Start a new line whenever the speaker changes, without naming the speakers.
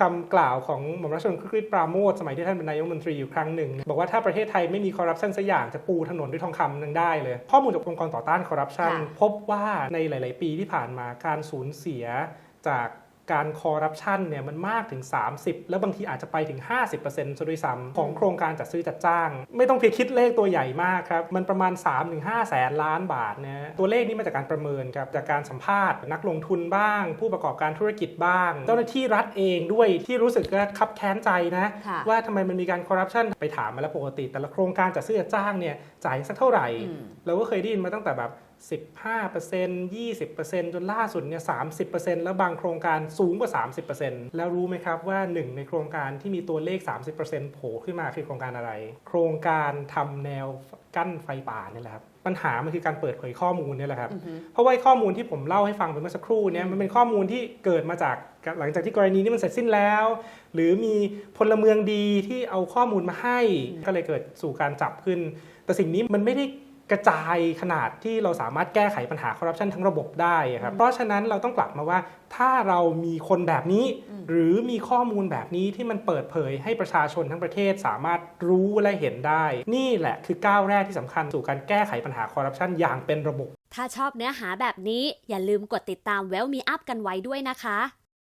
คำกล่าวของหม่อมราชวงศ์คริสปราโมทสมัยที่ท่านเป็นนายกรัฐมนตรีอยู่ครั้งหนึ่ง บอกว่าถ้าประเทศไทยไม่มีคอร์รัปชันสักอย่างจะปูถนนด้วยทองคำนึงได้เลย ข้อมูลจากองค์กรต่อต้านคอร์รัปชัน
ค่ะ
พบว่าในหลาย ๆ ปีที่ผ่านมาการสูญเสียจาก การคอร์รัปชันเนี่ยมันมากถึง 30 แล้วบางทีอาจจะไปถึง 50%ซะด้วยซ้ำของโครงการจัดซื้อจัดจ้าง ไม่ต้องเพียงคิดเลขตัวใหญ่มากครับ มันประมาณ 3-5 แสนล้านบาทนะตัวเลขนี้มาจากการประเมินครับ จากการสัมภาษณ์ นักลงทุนบ้าง ผู้ประกอบการธุรกิจบ้าง เจ้าหน้าที่รัฐเองด้วยที่รู้สึกว่าคับแค้นใจนะ
ค่ะ
ว่าทำไมมันมีการคอร์รัปชันไปถามมาแล้วปกติ แต่ละโครงการจัดซื้อจัดจ้างเนี่ยจ่ายสักเท่าไหร่
อืม
เราก็เคยได้ยินมาตั้งแต่แบบ 15% 20%จนล่าสุดเนี่ย30%แล้วบางโครงการสูงกว่า 30%แล้วรู้ไหมครับว่าหนึ่งในโครงการที่มีตัวเลข 30%โผล่ขึ้นมาคือโครงการอะไร โครงการทำแนวกั้นไฟป่าเนี่ยแหละครับปัญหามันคือการเปิดเผยข้อมูลเนี่ยแหละครับ
อือฮึ
เพราะว่าไอ้ข้อมูลที่ผมเล่าให้ฟังไปเมื่อสักครู่เนี่ยมันเป็นข้อมูลที่เกิดมาจากหลังจากที่กรณีนี้มันเสร็จสิ้นแล้ว หรือมีพลเมืองดีที่เอาข้อมูลมาให้ ก็เลยเกิดสู่การจับขึ้น แต่สิ่งนี้มันไม่ได้ กระจายขนาดที่เราสามารถแก้ไขปัญหาคอร์รัปชันทั้งระบบได้อะครับเพราะฉะนั้นเราต้องกลับมาว่าถ้าเรามีคนแบบนี้ หรือมีข้อมูลแบบนี้ที่มันเปิดเผยให้ประชาชนทั้งประเทศสามารถรู้และเห็นได้ นี่แหละคือก้าวแรกที่สำคัญสู่การแก้ไขปัญหาคอร์รัปชันอย่างเป็นระบบ
ถ้าชอบเนื้อหาแบบนี้อย่าลืมกดติดตาม Well Me Up กันไว้ด้วยนะคะ